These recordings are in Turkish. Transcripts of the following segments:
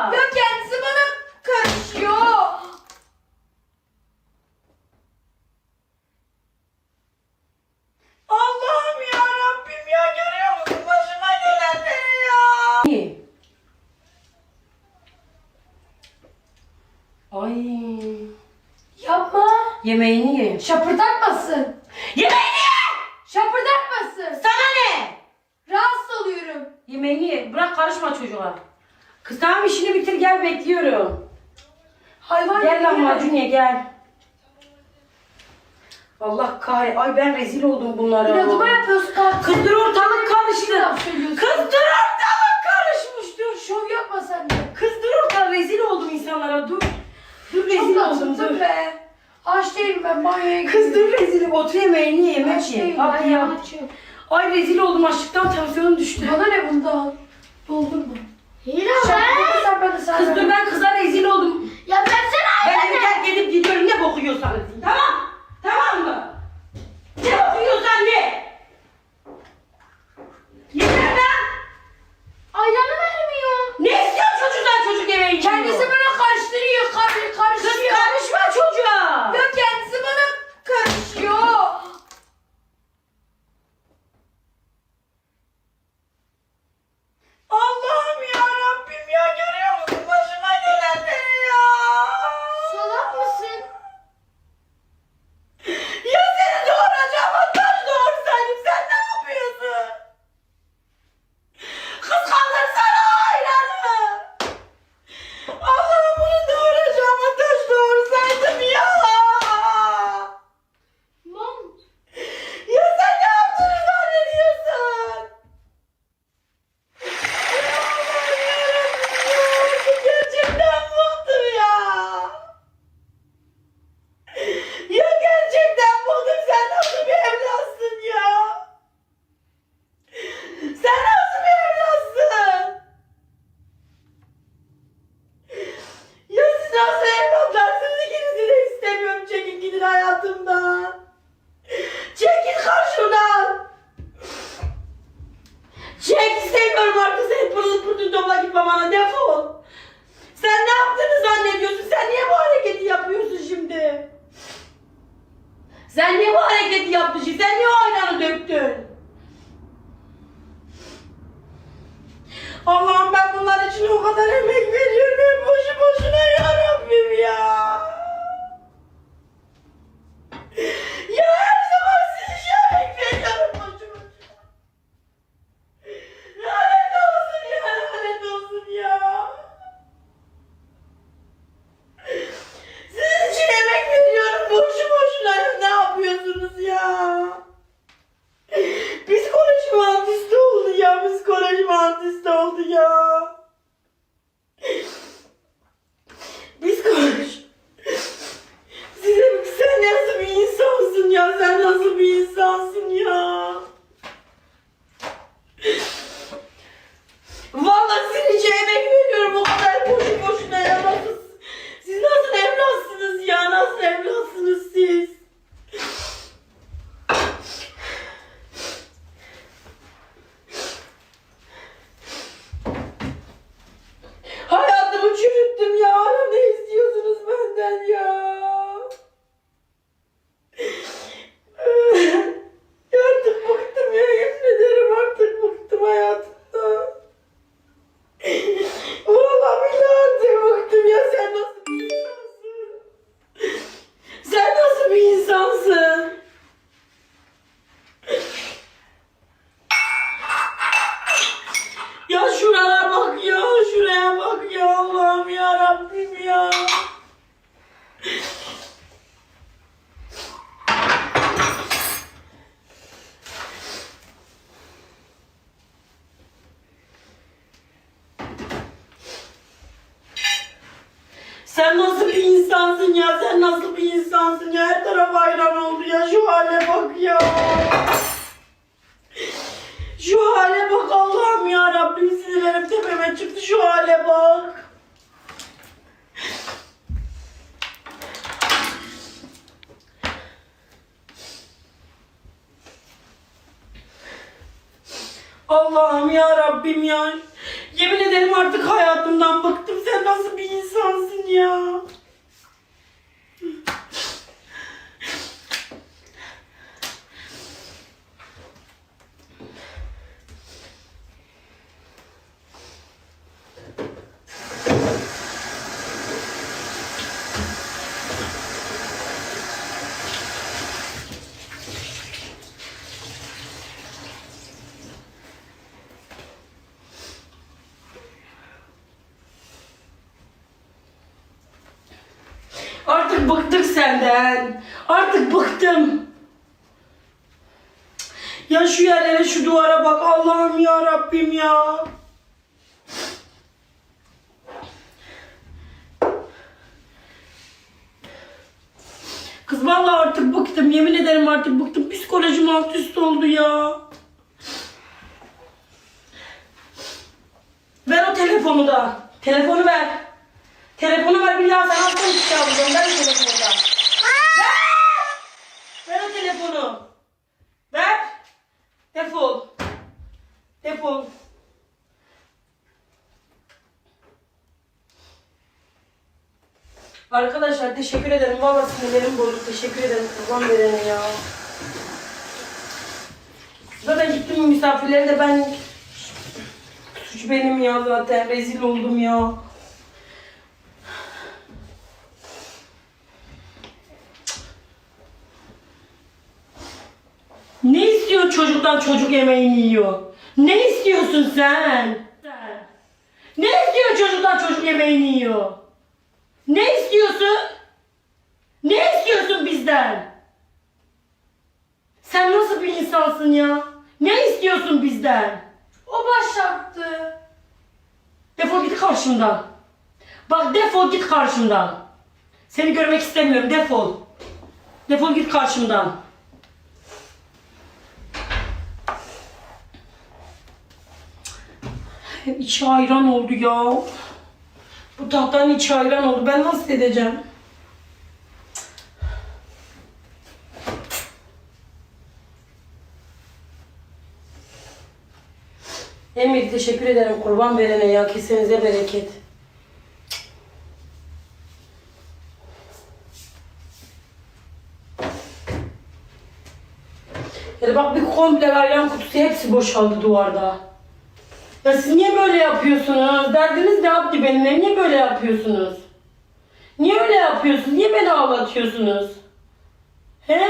Ya kendisi bana karışıyor. Allah'ım ya Rabbim ya görüyor musun başıma gelenleri ya? Ay. Yapma. Yemeğini ye. Şapırdatmasın. Yemeğini ye! Şapırdatmasın. Sana ne? Rahatsız oluyorum. Yemeğini ye. Bırak karışma çocuğa. Kız tamam işini bitir gel bekliyorum. Hayvan Gel lahmacun ye gel. Allah kahret. Ay ben rezil oldum bunlara. İnadıma yapıyorsun kalk. Kız dur ortalık karıştı. Kız dur ortalık karışmış dur. Şov yapma sen de. Kız dur ortalık rezil oldum insanlara dur. Dur rezil Çok oldum dur. be. Aç değilim ben banyoya Kız dur rezil otur yemeğini ye yemek ye. ben ya. açım. Ay rezil oldum açlıktan tansiyonum düştü. Bana ne bundan? Doldurma. Hira Şapırdatırsan ben de sana Kız dur veririm. ben kıza rezil oldum. Ya Ben de terk edip gidiyorum ne bokuyorsanız deyin. Tamam. Tamam mı? Ne bokuyorsan de. Yeter lan. ayranı vermiyor. Ne istiyor çocuktan çocuk yemeği için? Kendisi bana karıştırıyor. Kar Kız karışıyor. karışma çocuğa. Ya kendisi bana karışıyor. Allah'ım ya Rabbim ya görüyor musun başıma gelenleri ya? Salak mısın? Ya seni doğuracağım ondan doğursaydım sen ne yapıyorsun? Kız kaldırsana ayranı. Allah'ım bunu doğuracağım taş doğursaydım ya. Mam. Ya sen ne yaptığını zannediyorsun? Gerçekten bıktım ya. Ya gerçekten bıktım sen nasıl bir evlatsın ya? Sen nasıl bir evlatsın? Ya siz nasıl evlatlarsınız ikinizi de istemiyorum çekin gidin hayatımdan. Çekil karşımdan. Çek istemiyorum artık seni pırıl pırıl topla git babana defol. Sen ne yaptığını zannediyorsun? Sen niye bu hareketi yapıyorsun şimdi? Sen niye bu hareketi şimdi? Sen niye o ayranı döktün? Allah'ım ben bunlar için o kadar emek veriyorum. Boşu boşuna ya Rabbim ya. Ya Sinirlerim tepeme çıktı şu hale bak. Allah'ım ya Rabbim ya. Yemin ederim artık hayatımdan bıktım. Sen nasıl bir insansın ya? Artık senden. Artık bıktım. Ya şu yerlere şu duvara bak Allah'ım ya Rabbim ya. Kız vallahi artık bıktım. Yemin ederim artık bıktım. Psikolojim alt üst oldu ya. Ver o telefonu da. Telefonu ver. Telefonu ver bir daha sana altın çıkaracağım. Ver o telefonu da. Ver! Ver o telefonu. Ver. Defol. Defol. Arkadaşlar teşekkür ederim. Valla sinirlerim bozuk. Teşekkür ederim. Kurban verene ya. Zaten gittim misafirlere de ben suç benim ya zaten. Rezil oldum ya. Ne istiyor çocuktan çocuk yemeğini yiyor? Ne istiyorsun sen? Ne istiyor çocuktan çocuk yemeğini yiyor? Ne istiyorsun? Ne istiyorsun bizden? Sen nasıl bir insansın ya? Ne istiyorsun bizden? O başlattı. Defol git karşımdan. Bak defol git karşımdan. Seni görmek istemiyorum defol. Defol git karşımdan. İçi ayran oldu ya. Bu tahtanın içi ayran oldu. Ben nasıl edeceğim? Emir teşekkür ederim kurban verene ya. Kesenize bereket. Yani bak bir komple ayran kutusu hepsi boşaldı duvarda. Ya siz niye böyle yapıyorsunuz? Derdiniz ne Abdi benimle? Niye böyle yapıyorsunuz? Niye öyle yapıyorsunuz? Niye beni ağlatıyorsunuz? He?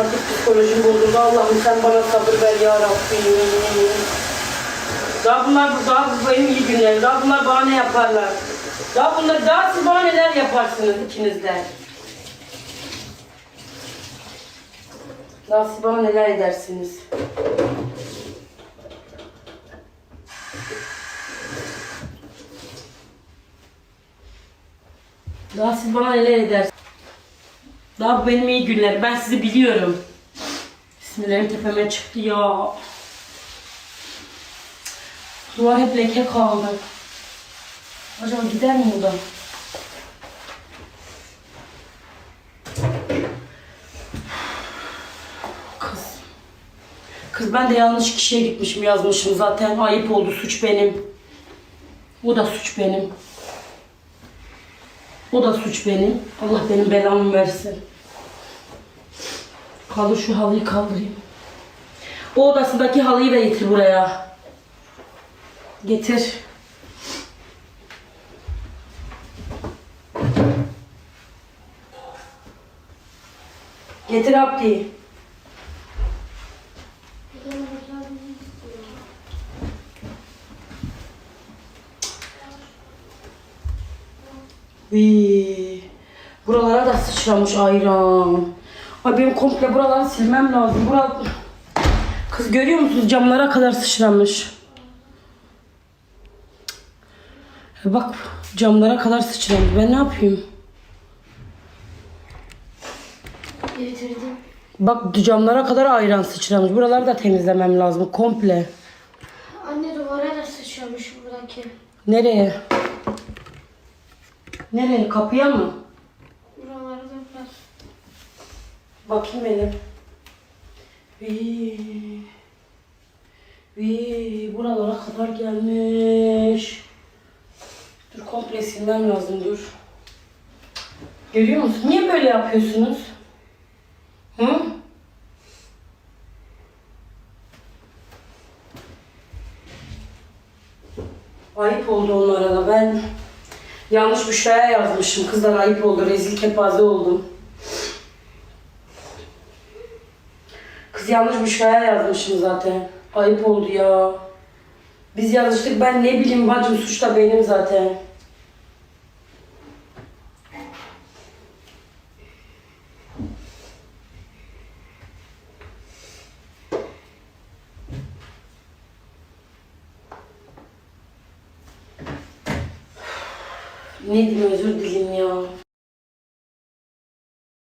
Artık psikolojim bozuldu. Allah'ım sen bana sabır ver ya Rabbim. Daha bunlar daha benim iyi günlerim. Daha bunlar bana ne yaparlar? Daha bunlar daha siz bana neler yaparsınız ikiniz de? Daha siz bana neler edersiniz? Daha siz bana neler edersiniz? Daha bu benim iyi günlerim. Ben sizi biliyorum. Sinirlerim tepeme çıktı ya. Duvar hep leke kaldı. Acaba gider mi bu da? Kız. Kız ben de yanlış kişiye gitmişim yazmışım zaten. Ayıp oldu suç benim. O da suç benim. O da suç benim. Allah benim belamı versin. Kaldır şu halıyı kaldırayım. O odasındaki halıyı da getir buraya. Getir. Getir Abdi. Vii. Buralara da sıçramış ayran. Ay benim komple buraları silmem lazım. Bura... Kız görüyor musunuz camlara kadar sıçramış. Bak camlara kadar sıçramış. Ben ne yapayım? Getirdim. Bak camlara kadar ayran sıçramış. Buraları da temizlemem lazım komple. Anne duvara da sıçramış buradaki. Nereye? Nereye? Kapıya mı? Buralarda biraz. Bakayım benim. Vii. Vii. Buralara kadar gelmiş. Dur komple silmem lazım dur. Görüyor musun? Niye böyle yapıyorsunuz? Hı? Ayıp oldu onlara da. Ben yanlış Büşra'ya yazmışım. Kızlar ayıp oldu. Rezil kepaze oldum. Yanlış Büşra'ya yazmışım zaten. Ayıp oldu ya. Biz yazıştık ben ne bileyim bacım suç da benim zaten.